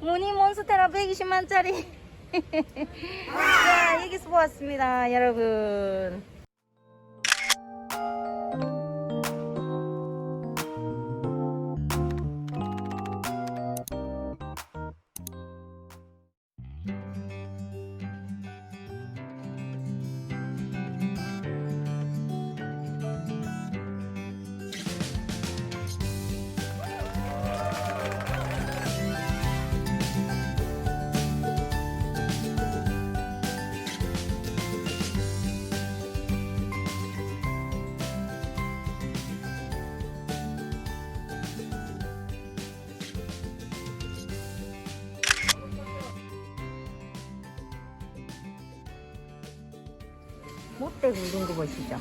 무늬 몬스테라 120만짜리. 자, 여기서 보았습니다, 여러분. 못대 굵은 거 보시죠.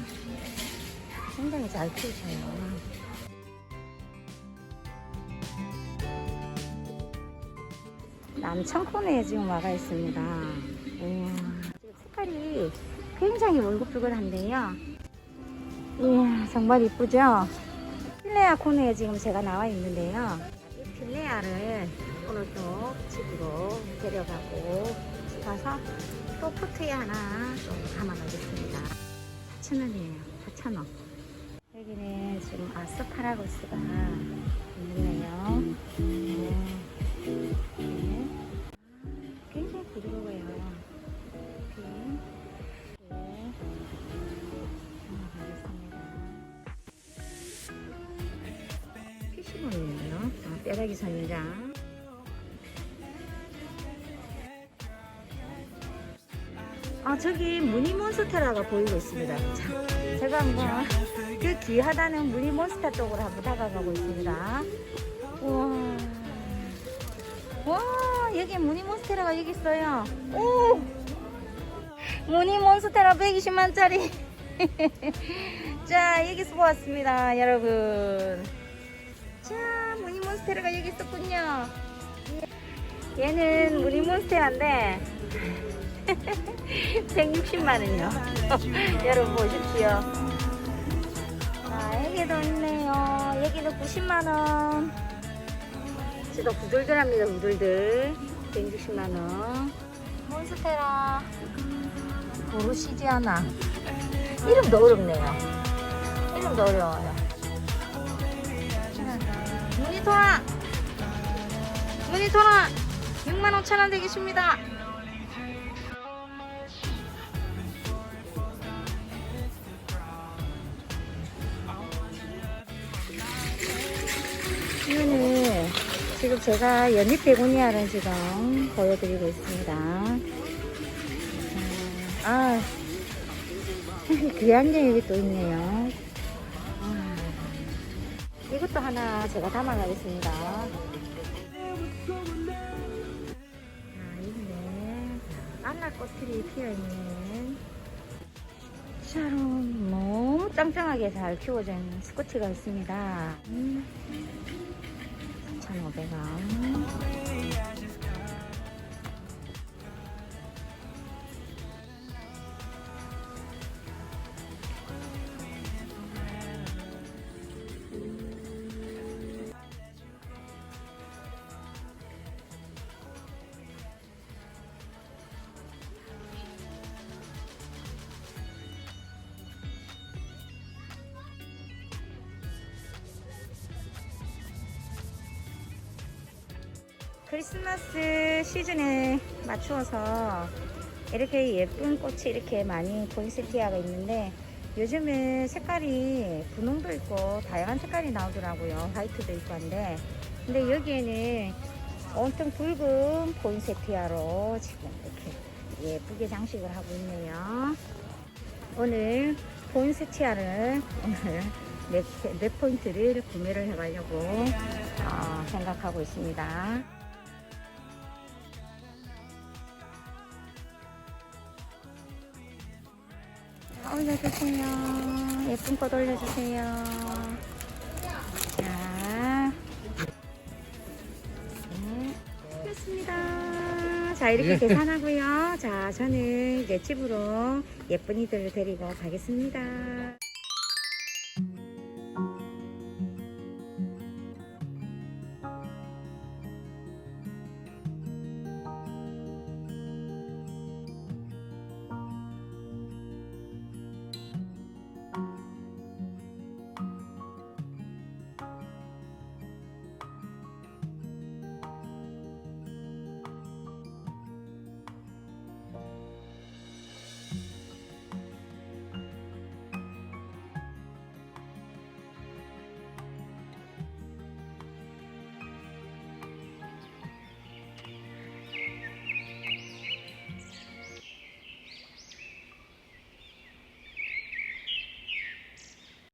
굉장히 잘 키우셔요. 남천코네에 지금 와가 있습니다. 우와, 지금 색깔이 굉장히 울긋불긋한데요. 이야, 정말 이쁘죠? 필레아 코네에 지금 제가 나와 있는데요. 이 필레아를 오늘 또 집으로 데려가고 싶어서 또 포트에 하나 또 담아놓겠습니다. 4,000원이에요. 4,000원. 여기는 지금 아스파라거스가 있네요. 네. 네. 굉장히 부드러워요. 이렇게. 네. 아, 뼈다귀 선인장. 아 저기 무늬몬스테라가 보이고 있습니다. 자, 제가 한번 그 귀하다는 무늬몬스터 쪽으로 한번 다가가고 있습니다. 우와, 와 여기 무늬몬스테라가 여기 있어요. 오, 무늬몬스테라 120만짜리. 자 여기서 보았습니다, 여러분. 자 무늬몬스테라가 여기 있었군요. 얘는 무늬몬스테라인데 160만원이요. 여러분 보십시오. 자, 여기도 있네요. 여기는 90만원. 진짜 부들들합니다, 부들들. 160만원. 몬스테라. 보르시지아나. 이름도 어렵네요. 이름도 어려워요. 무니토라! 무니토라! 65,000원 되겠습니다. 이거는 지금 제가 연잎 베고니아를 지금 보여드리고 있습니다. 아, 귀한 게 여기 또 있네요. 아, 이것도 하나 제가 담아가겠습니다. 아, 있네. 안락꽃들이 피어있는 샤론 너무 짱짱하게 잘 키워진 스코치가 있습니다. 음. ขนมไปแล้ว 크리스마스 시즌에 맞추어서 이렇게 예쁜 꽃이 이렇게 많이 포인세티아가 있는데 요즘은 색깔이 분홍도 있고 다양한 색깔이 나오더라고요. 화이트도 있고 한데. 근데 여기에는 온통 붉은 포인세티아로 지금 이렇게 예쁘게 장식을 하고 있네요. 오늘 포인세티아를 오늘 몇, 몇 포인트를 구매를 해가려고 어, 생각하고 있습니다 올려주세요. 예쁜 꽃 올려주세요. 자, 네, 됐습니다. 자, 이렇게 계산하고요. 자, 저는 이제 집으로 예쁜이들을 데리고 가겠습니다.